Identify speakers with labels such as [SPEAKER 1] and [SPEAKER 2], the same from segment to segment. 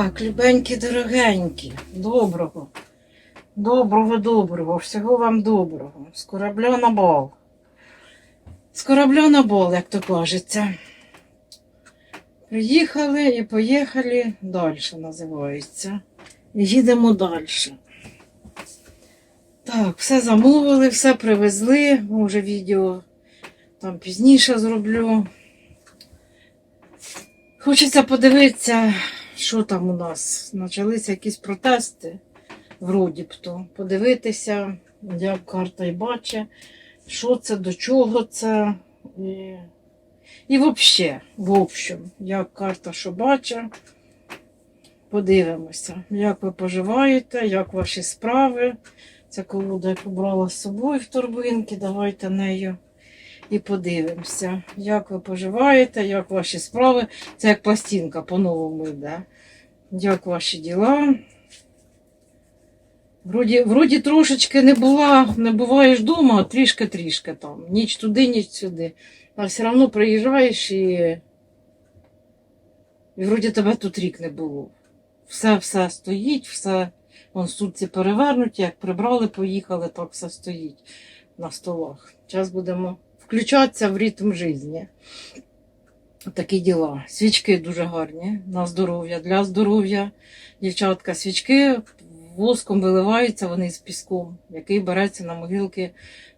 [SPEAKER 1] Так, любенькі, дорогенькі, доброго. Доброго, доброго, всього вам доброго. З корабля на бал. З корабля на бал, як то кажеться. Приїхали і поїхали далі, називається. Їдемо далі. Так, все замовили, все привезли. Може, відео там пізніше зроблю. Хочеться подивитися, що там у нас. Почалися якісь протести, вроді б то. Подивитися, як карта і бачить, що це, до чого це. І, і взагалі, в общем, як карта що бачить. Подивимося, як ви поживаєте, як ваші справи. Ця колода я побрала з собою в торбинки. Давайте нею і подивимося, як ви поживаєте, як ваші справи. Це як пластинка по-новому йде. Як ваші діла? Вроді, вроді трошечки не була, не буваєш вдома, трішки-трішки там. Ніч туди, ніч сюди. А все одно приїжджаєш і, і вроді тебе тут рік не було. Все все стоїть, все вон стульці перевернуті, як прибрали, поїхали, так все стоїть на столах. Зараз будемо включатися в ритм життя. Такі діла. Свічки дуже гарні на здоров'я, для здоров'я. Дівчатка, свічки воском виливаються вони з піском, який береться на могилки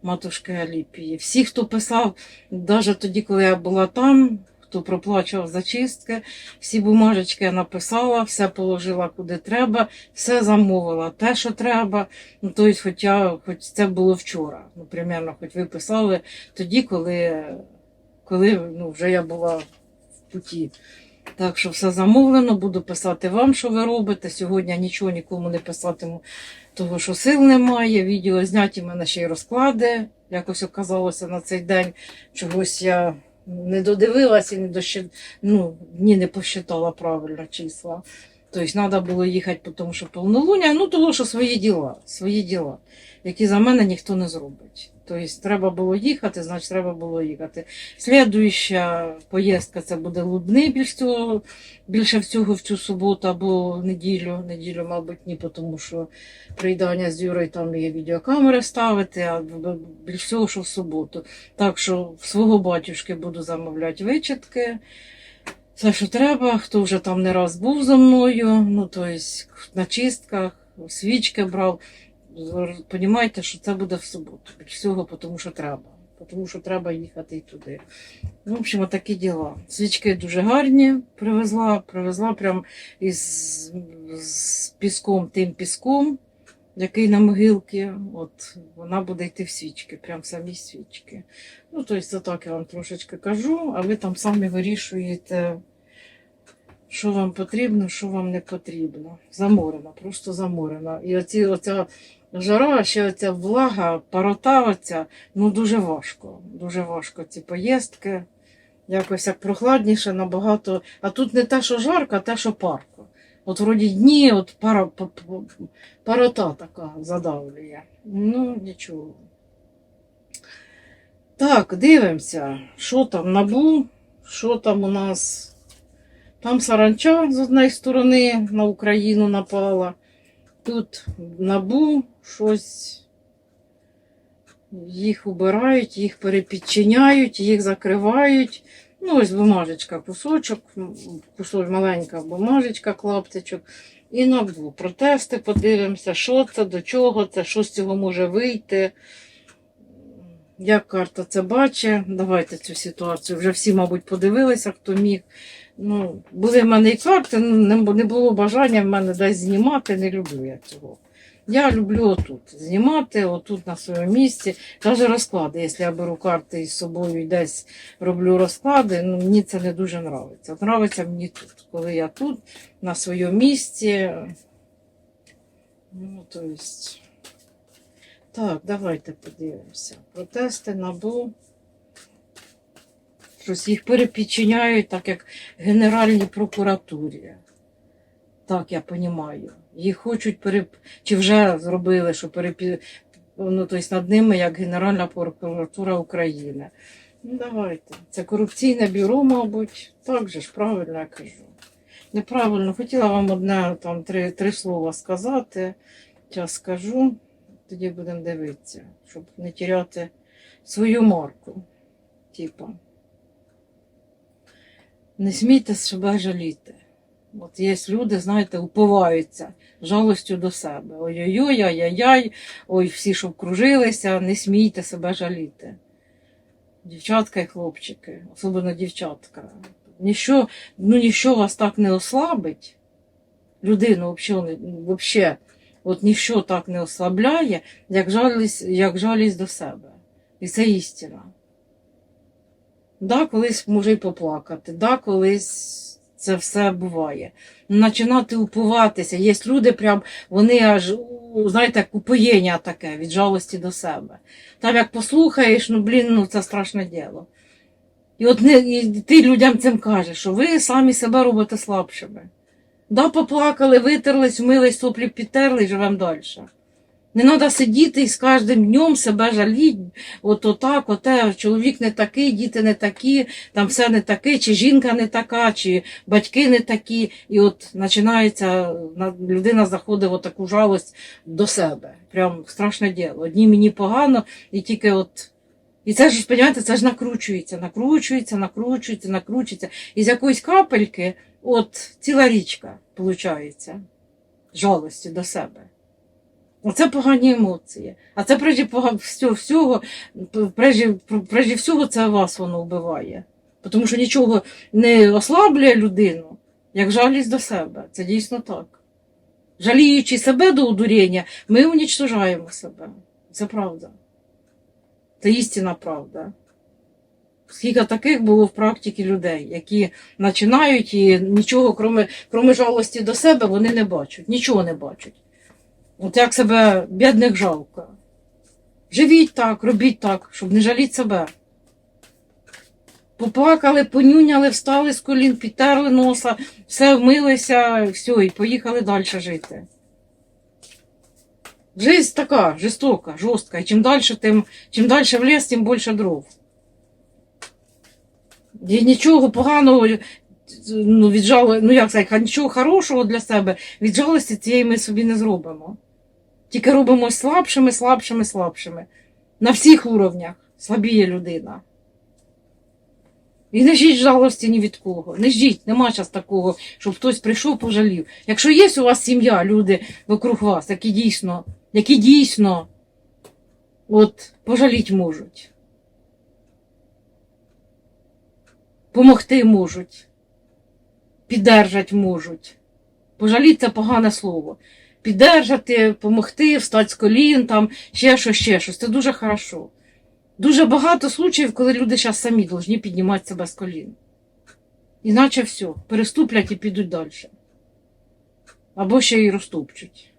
[SPEAKER 1] матушки Аліпії. Всі, хто писав, навіть тоді, коли я була там, хто проплачував зачистки, всі бумажечки написала, все положила куди треба, все замовила, те, що треба. Ну, тобто, хоча, хоч це було вчора. Ну, примерно, хоч ви писали тоді, коли, коли ну, вже я була в путі. Так що все замовлено, буду писати вам, що ви робите. Сьогодні нічого нікому не писатиму, того що сил немає. Відео зняті в мене ще й розклади. Якось оказалося на цей день. Чогось я не додивилася не дощ... ну, ні, не посчитала правильно числа. Тобто треба було їхати, тому що повнолуння, ну того, що свої діла, свої діла, які за мене ніхто не зробить. Тобто треба було їхати, значить треба було їхати. Слідуюча поїздка це буде Лубний більш цього, більше всього в цю суботу або неділю. Неділю, мабуть, ні, тому що приїдання з Юрою там є відеокамери ставити, а більш всього, що в суботу. Так що в свого батюшки буду замовляти вичитки. Все, що треба, хто вже там не раз був зо мною, ну, тобто на чистках, свічки брав. Понімаєте, що це буде в суботу. Більш всього, тому що треба. Тому що треба їхати і туди. Ну, в общем, такі діла. Свічки дуже гарні привезла, привезла прям із з піском, тим піском, який на могилки. От вона буде йти в свічки, прям самі свічки. Ну, тобто, так я вам трошечки кажу, а ви там самі вирішуєте, що вам потрібно, що вам не потрібно. Заморена, просто заморена. І оці, оця жара, ще оця влага, парота оця, ну дуже важко. Дуже важко ці поїздки. Якось як прохладніше, набагато. А тут не те, що жарко, а те, що парко. От вроді дні, от пара, па- па- парота така задавлює. Ну, нічого. Так, дивимося, що там набу, що там у нас. Там саранча з однієї сторони на Україну напала. Тут набу щось. Їх убирають, їх перепідчиняють, їх закривають. Ну, ось бумажечка, кусочок, м, кусок маленька бумажечка, клаптичок. І набу. Протести подивимося, що це, до чого це, що з цього може вийти. Як карта це бачить, давайте цю ситуацію. Вже всі, мабуть, подивилися, хто міг. Ну, були в мене і карти, ну, не було бажання в мене десь знімати, не люблю я цього. Я люблю отут знімати, отут на своєму місці. Навіть розклади, якщо я беру карти із собою і десь роблю розклади, ну, мені це не дуже подобається. Подобається мені тут, коли я тут, на своєму місці. Ну, то есть... Так, давайте подивимося. Протести набу. Щось їх перепідчиняють, так як Генеральній прокуратурі. Так, я розумію. Їх хочуть переп... чи вже зробили, що перепі... ну, тобто над ними як Генеральна прокуратура України. Ну, давайте. Це корупційне бюро, мабуть. Так же ж правильно я кажу. неправильно. Хотіла вам одне там три, три слова сказати. Зараз скажу, тоді будемо дивитися, щоб не тіряти свою марку. Типа. Не смійте себе жаліти. От є люди, знаєте, уповаються жалостю до себе. Ой-ой-ой, ай-яй-яй, ой, всі, щоб кружилися, не смійте себе жаліти. Дівчатка і хлопчики, особливо дівчатка. Ніщо, ну, ніщо вас так не ослабить. Людину взагалі, от ніщо так не ослабляє, як жалість, як жалість до себе. І це істина. Да, колись може й поплакати, да, колись це все буває. Починати упуватися. Є люди, прям, вони аж, знаєте, як упоєння таке від жалості до себе. Там як послухаєш, ну блін, ну це страшне діло. І от не, і ти людям цим кажеш, що ви самі себе робите слабшими. Да, поплакали, витерлись, вмились, соплі підтерли і живемо далі. Не треба сидіти і з кожним днем себе жаліть, от отак, оте, чоловік не такий, діти не такі, там все не таке, чи жінка не така, чи батьки не такі. І от починається, людина заходить в таку жалость до себе. Прям страшне діло. Одні мені погано, і тільки от. І це ж, розумієте, це ж накручується, накручується, накручується, накручується. І з якоїсь капельки, от ціла річка, виходить, жалості до себе. Оце погані емоції. А це прежде всього, прежде, прежде всього це вас воно вбиває. Тому що нічого не ослаблює людину, як жалість до себе. Це дійсно так. Жаліючи себе до одуріння, ми унічтожаємо себе. Це правда. Це істинна правда. Скільки таких було в практиці людей, які починають і нічого, кроме, кроме жалості до себе, вони не бачать, нічого не бачать. От як себе бідних жалко. Живіть так, робіть так, щоб не жаліть себе. Поплакали, понюняли, встали з колін, підтерли носа, все вмилися, все, і поїхали далі жити. Жизнь така, жорстока, жорстка. І чим далі, тим, чим далі в ліс, тим більше дров. І нічого поганого, ну, від жали, ну як сказати, нічого хорошого для себе від жалості цієї ми собі не зробимо. Тільки робимо слабшими, слабшими, слабшими. На всіх уровнях слабіє людина. І не жіть жалості ні від кого. Не жіть, нема час такого, щоб хтось прийшов, пожалів. Якщо є у вас сім'я, люди вокруг вас, які дійсно, які дійсно от, пожаліть можуть. Помогти можуть, піддержать можуть. Пожаліть це погане слово. Піддержати, помогти, встати з колін, там, ще щось, ще щось. Це дуже хорошо. Дуже багато случаїв, коли люди зараз самі повинні піднімати себе з колін. Іначе все, переступлять і підуть далі. Або ще й розтопчуть.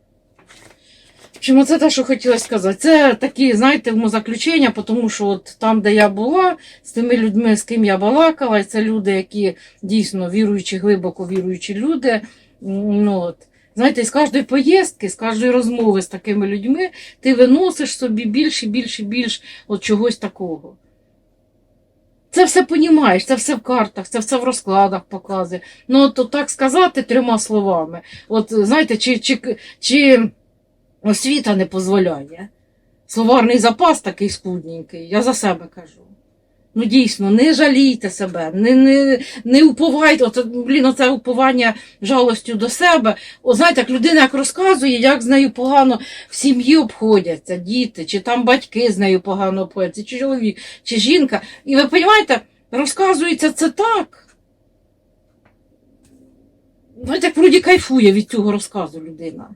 [SPEAKER 1] Общем, це те, що хотіла сказати. Це такі, знаєте, заключення, тому що от там, де я була, з тими людьми, з ким я балакала, це люди, які дійсно віруючі, глибоко віруючі люди. Ну, от. Знаєте, з кожної поїздки, з кожної розмови з такими людьми, ти виносиш собі більше, більше, більше от чогось такого. Це все понімаєш, це все в картах, це все в розкладах показує. Ну, от так сказати трьома словами. От знаєте, чи, чи, чи освіта не дозволяє. Словарний запас такий скудненький, я за себе кажу. Ну дійсно, не жалійте себе, не, не, не уповайте, оце, блін, оце уповання жалостю до себе. О, знаєте, як людина як розказує, як з нею погано в сім'ї обходяться, діти, чи там батьки з нею погано обходяться, чи чоловік, чи жінка. І ви розумієте, розказується це так. Знаєте, як вроді кайфує від цього розказу людина.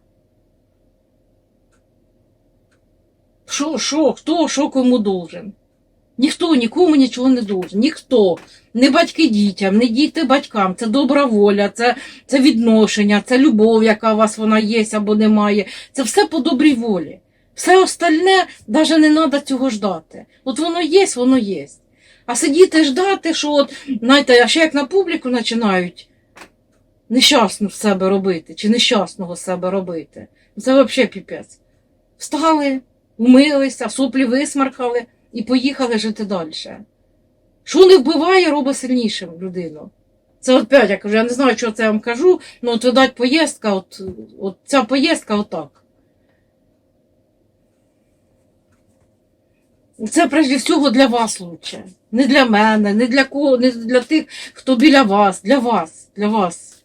[SPEAKER 1] Що, що, хто, що кому должен? Ніхто нікому нічого не должен. Ніхто. Не батьки дітям, не діти батькам. Це добра воля, це, це відношення, це любов, яка у вас вона є або немає. Це все по добрій волі. Все остальне навіть не треба цього ждати. От воно є, воно є. А сидіти ждати, що от, знаєте, а ще як на публіку починають нещасну себе робити, чи нещасного себе робити. Це взагалі піпець. Встали, умилися, соплі висмаркали і поїхали жити далі. Що не вбиває, робить сильнішим людину. Це опять, я кажу, я не знаю, що це я вам кажу, ну от видать поїздка, от, от ця поїздка отак. Це прежде всього для вас лучше. Не для мене, не для кого, не для тих, хто біля вас, для вас, для вас.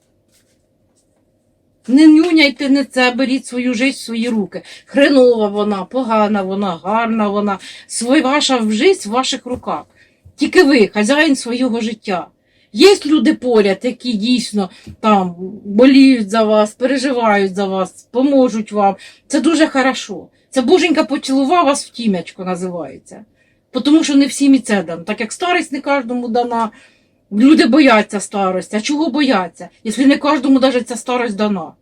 [SPEAKER 1] Не нюняйте не це, беріть свою життя в свої руки. Хренова вона, погана вона, гарна вона. Свой, ваша життя в ваших руках. Тільки ви, хазяїн свого життя. Є люди поряд, які дійсно там боліють за вас, переживають за вас, поможуть вам. Це дуже хорошо. Це боженька поцілував вас в тім'ячко називається. Тому що не всім і це дано. Так як старість не кожному дана, люди бояться старості. А чого бояться, якщо не кожному навіть ця старость дана?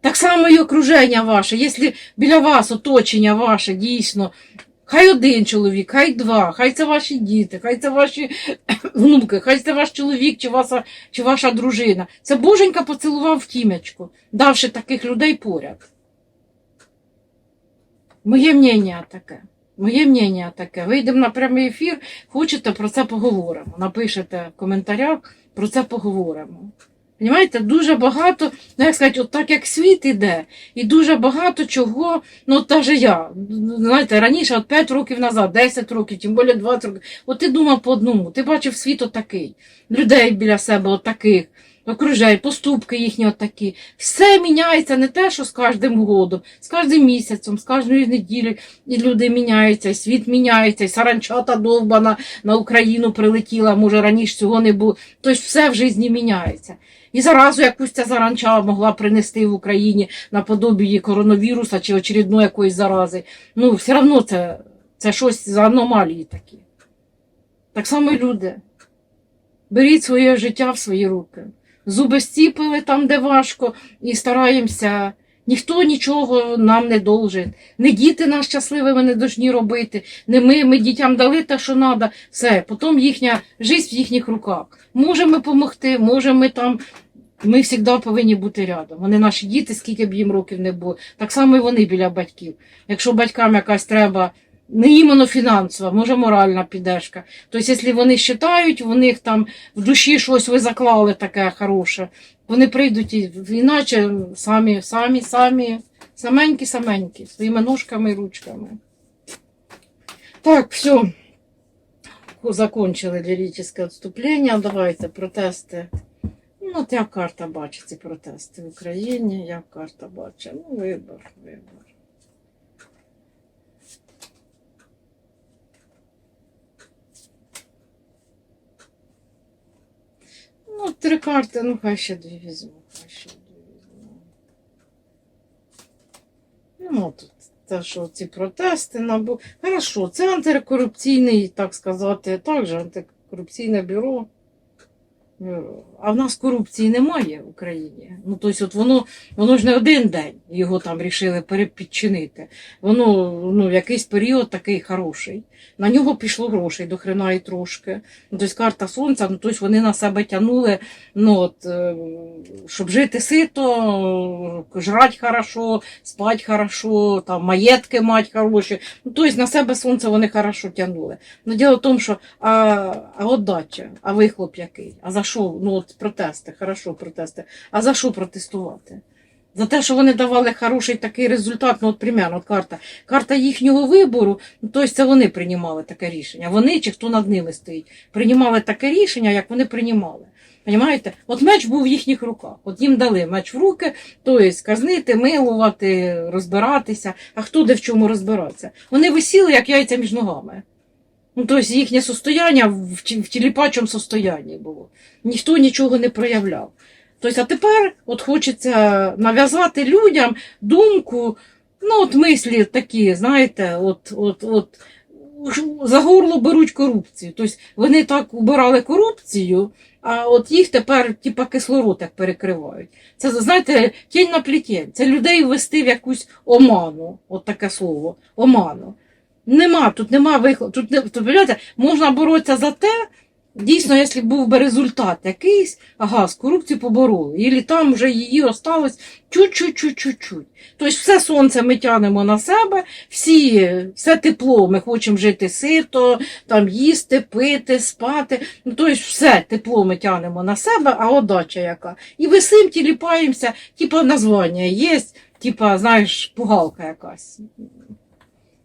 [SPEAKER 1] Так само і окруження ваше, якщо біля вас оточення ваше дійсно, хай один чоловік, хай два, хай це ваші діти, хай це ваші внуки, хай це ваш чоловік чи ваша, чи ваша дружина. Це боженька поцілував в тім'ячку, давши таких людей поряд. Моє мнення таке. Моє мнення таке. Вийдемо на прямий ефір, хочете про це поговоримо. Напишете в коментарях, про це поговоримо. Понімаєте, дуже багато, ну як сказати, от так як світ іде, і дуже багато чого, ну от навіть я, знаєте, раніше, от 5 років назад, 10 років, тим більше 20 років, от ти думав по одному, ти бачив світ отакий, людей біля себе отаких, окружай, поступки їхні отакі. Все міняється не те, що з кожним годом, з кожним місяцем, з кожної неділі і люди міняються, і світ міняється, і саранчата довбана на Україну прилетіла, може раніше цього не було. Тобто все в житті міняється. І заразу якусь ця заранча могла принести в Україні наподобі коронавіруса чи очередної якоїсь зарази. Ну, все одно це, це щось за аномалії такі. Так само і люди. Беріть своє життя в свої руки. Зуби стіпили там, де важко, і стараємося. Ніхто нічого нам не должен. Не діти нас щасливими не должні робити. Не ми, ми дітям дали те, що треба. Все, потім їхня життя в їхніх руках. Можемо ми допомогти, можемо ми там. Ми завжди повинні бути рядом. Вони наші діти, скільки б їм років не було. Так само і вони біля батьків. Якщо батькам якась треба не іменно фінансова, може моральна піддержка. Тобто, якщо вони вважають, в них там в душі щось ви заклали таке хороше, вони прийдуть і іначе самі, самі, самі, саменькі, саменькі, своїми ножками і ручками. Так, все. Закончили ліричне відступлення. Давайте протести. Ну, от як карта бачить ці протести в Україні, як карта бачить. Ну, вибор, вибор. Ну, три карти, ну хай ще дві візьму, хай ще дві візьму. Ну, тут те, що ці протести набу. Хорошо, це антикорупційний, так сказати, також антикорупційне бюро. Бюро. А в нас корупції немає в Україні. Ну, тобто, от воно, воно ж не один день його там рішили перепідчинити. Воно ну, якийсь період такий хороший. На нього пішло грошей до хрена і трошки. Ну, тобто карта сонця, ну, тобто вони на себе тягнули, ну, от, е, щоб жити сито, жрати хорошо, спати хорошо, там, маєтки мати хороші. Ну, тобто на себе сонце вони хорошо тягнули. Ну, діло в тому, що а, а отдача, а вихлоп який? А за що? Ну, от протести, хорошо протести. А за що протестувати? За те, що вони давали хороший такий результат, ну от примерно, от карта. Карта їхнього вибору, ну, тобто це вони приймали таке рішення. Вони чи хто над ними стоїть, приймали таке рішення, як вони приймали. Понимаєте? От меч був в їхніх руках. От їм дали меч в руки, тобто казнити, милувати, розбиратися. А хто де в чому розбиратися? Вони висіли, як яйця між ногами. Ну, тобто їхнє состояння в, тіліпачому состоянні було. Ніхто нічого не проявляв. Тобто, а тепер от хочеться нав'язати людям думку, ну, от мислі такі, знаєте, от, от, от, за горло беруть корупцію. Тобто вони так убирали корупцію, а от їх тепер типа кислород так перекривають. Це, знаєте, тінь на плітень. Це людей ввести в якусь оману, от таке слово, оману. Нема, тут нема виходу. Тут, не- тут, можна боротися за те, Дійсно, якщо був би результат якийсь, ага, з корупцією побороли. І там вже її осталось чуть-чуть-чуть-чуть-чуть. Тобто все сонце ми тянемо на себе, всі, все тепло, ми хочемо жити сито, там їсти, пити, спати. Ну, тобто все тепло ми тянемо на себе, а отдача яка. І висим тіліпаємося, типа названня є, типа, знаєш, пугалка якась.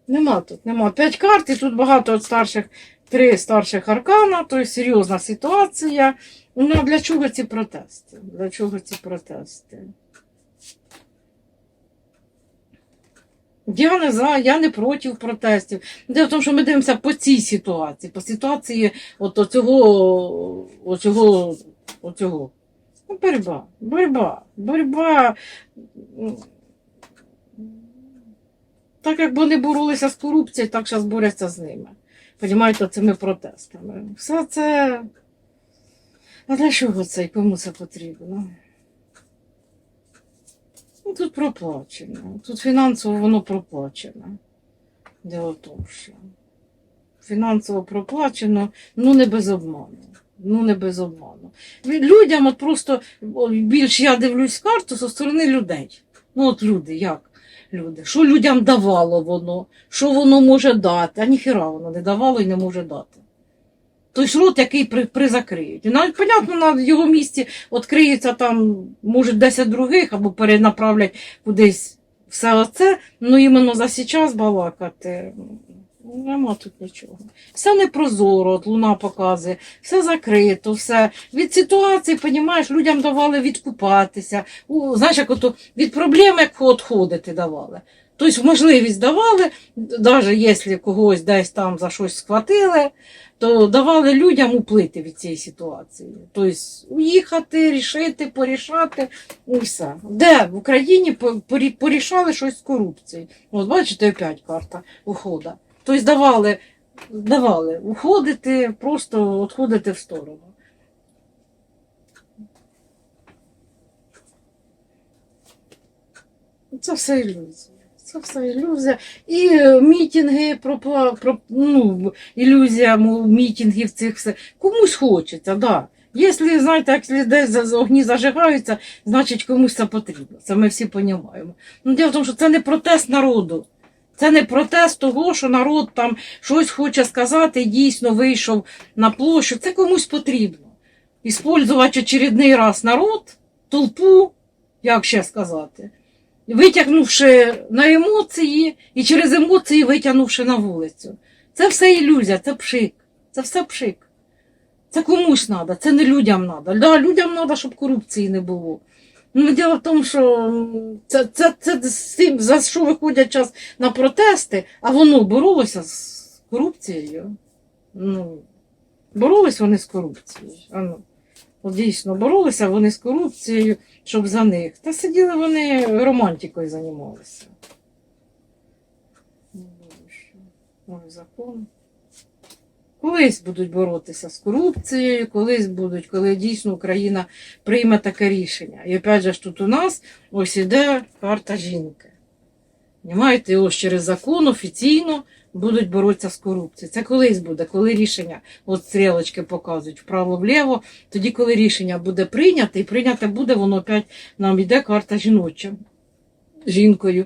[SPEAKER 1] Нема тут, нема. П'ять карт, і тут багато от старших, три старших аркана, то є серйозна ситуація. Ну, для чого ці протести? Для чого ці протести? Я не за, я не проти протестів. Дело в тому, що ми дивимося по цій ситуації, по ситуації от оцього, оцього, оцього. Ну, боротьба, боротьба, боротьба. Так як вони боролися з корупцією, так зараз борються з ними. Понімаєте, цими протестами. Все це. А для чого це і кому це потрібно? Ну, тут проплачено. Тут фінансово воно проплачено. Дело в тому, що фінансово проплачено, ну не без обману. Ну, не без обману. Людям от просто більш я дивлюсь карту зі сторони людей. Ну, от люди, як? Люди. Що людям давало воно, що воно може дати, а ніхіра воно не давало і не може дати. Тобто рот, який при, призакриють. І навіть, понятно, на його місці відкриється там, може, 10 других або перенаправлять кудись все оце, ну іменно за сейчас балакати. Ну, Нема тут нічого. Все непрозоро, от луна показує, все закрито, все. Від ситуації, понімаєш, людям давали відкупатися. У, знаєш, як ото від проблем як відходити давали. Тобто можливість давали, навіть якщо когось десь там за щось схватили, то давали людям уплити від цієї ситуації. Тобто уїхати, рішити, порішати і все. Де в Україні порішали щось з корупцією. От бачите, опять карта ухода. Тобто давали, давали уходити, просто відходити в сторону. Це все ілюзія. Це все ілюзія. І е, мітинги, про, про, ну, ілюзія мов, мітингів цих все. Комусь хочеться, так. Да. Якщо, знаєте, якщо десь за- огні зажигаються, значить комусь це потрібно. Це ми всі розуміємо. Ну, діло в тому, що це не протест народу. Це не протест того, що народ там щось хоче сказати дійсно вийшов на площу. Це комусь потрібно. Іспользувати очередний раз народ, толпу, як ще сказати, витягнувши на емоції і через емоції витягнувши на вулицю. Це все ілюзія, це пшик. Це все пшик. Це комусь треба, це не людям треба. Да, людям треба, щоб корупції не було. Ну, діло в тому, що це, це, це за що виходять час на протести, а воно боролося з корупцією. Ну, боролись вони з корупцією. А ну, от дійсно, боролися вони з корупцією, щоб за них. Та сиділи вони романтикою займалися. Ну, Новий закон. Колись будуть боротися з корупцією, колись будуть, коли дійсно Україна прийме таке рішення. І опять же тут у нас ось іде карта жінки. Понімаєте, І ось через закон офіційно будуть боротися з корупцією. Це колись буде, коли рішення, от стрілочки показують вправо-вліво, тоді, коли рішення буде прийняте, і прийняте буде, воно опять нам йде карта жіноча. Жінкою.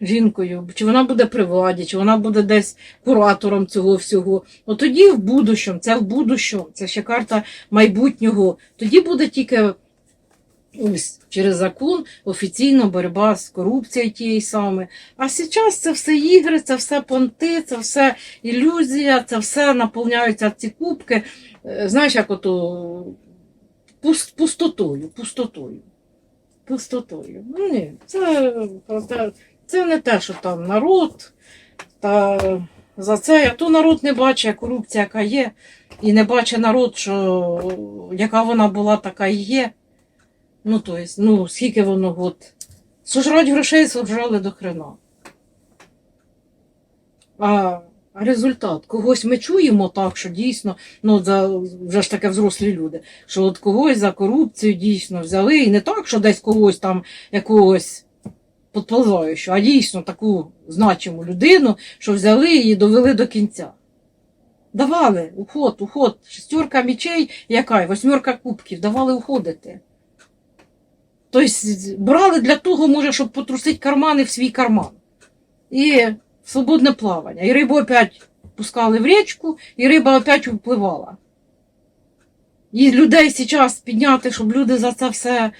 [SPEAKER 1] Жінкою, чи вона буде при владі, чи вона буде десь куратором цього всього. От тоді в будущому, це в будущому, це ще карта майбутнього. Тоді буде тільки ось через закон офіційна боротьба з корупцією тієї саме. А зараз це все ігри, це все понти, це все ілюзія, це все наповняються ці кубки. е, Знаєш, як ото пус- пустотою, пустотою. Пустотою. Ну ні, це, це, не те, що там народ. Та за це а то народ не бачить корупція, яка є, і не бачить народ, що яка вона була, така і є. Ну, то есть, ну, скільки воно от. Сожрать грошей сожрали до хрена. А результат? Когось ми чуємо так, що дійсно, ну, за, вже ж таке взрослі люди, що от когось за корупцію дійсно взяли, і не так, що десь когось там якогось підползаючу, а дійсно таку значиму людину, що взяли і довели до кінця. Давали уход, уход. Шестерка мечей, яка? Восьмерка кубків, давали уходити. Тобто брали для того, може, щоб потрусити кармани в свій карман. І свободне плавання. І рибу опять пускали в річку, і риба опять впливала. І людей зараз підняти, щоб люди за це все.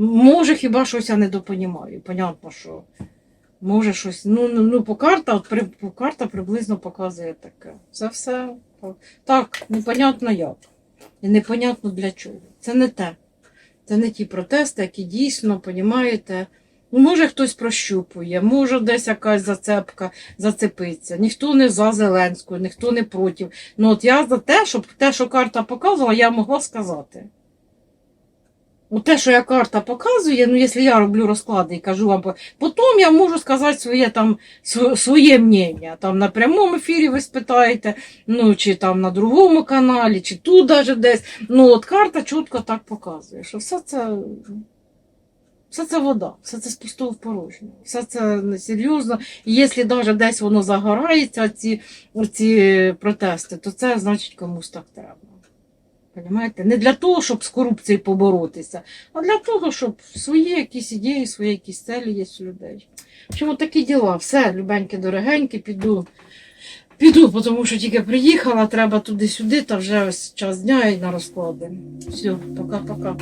[SPEAKER 1] Може, хіба щось я недопонімаю. Понятно, що може щось. Ну, ну, ну по карта, при, по карта приблизно показує таке. Це все так, непонятно як. І непонятно для чого. Це не те. Це не ті протести, які дійсно, понімаєте, ну, може хтось прощупує, може десь якась зацепка зацепиться. Ніхто не за Зеленську, ніхто не проти. Ну от я за те, щоб те, що карта показувала, я могла сказати. Те, що я карта показує, ну якщо я роблю розклади і кажу вам, потім я можу сказати своє там своє мнення. Там на прямому ефірі ви спитаєте, ну чи там на другому каналі, чи тут даже десь. Ну от карта чітко так показує, що все це. Все це вода, все це з порожнє, все це несерйозно. І якщо навіть десь воно загорається, ці, ці протести, то це значить комусь так треба. Понимаєте? Не для того, щоб з корупцією поборотися, а для того, щоб свої якісь ідеї, свої якісь цілі є у людей. В общем, такі діла. Все, любенькі, дорогенькі, піду. Піду, тому що тільки приїхала, треба туди-сюди, та вже ось час дня і на розклади. Все, пока-пока.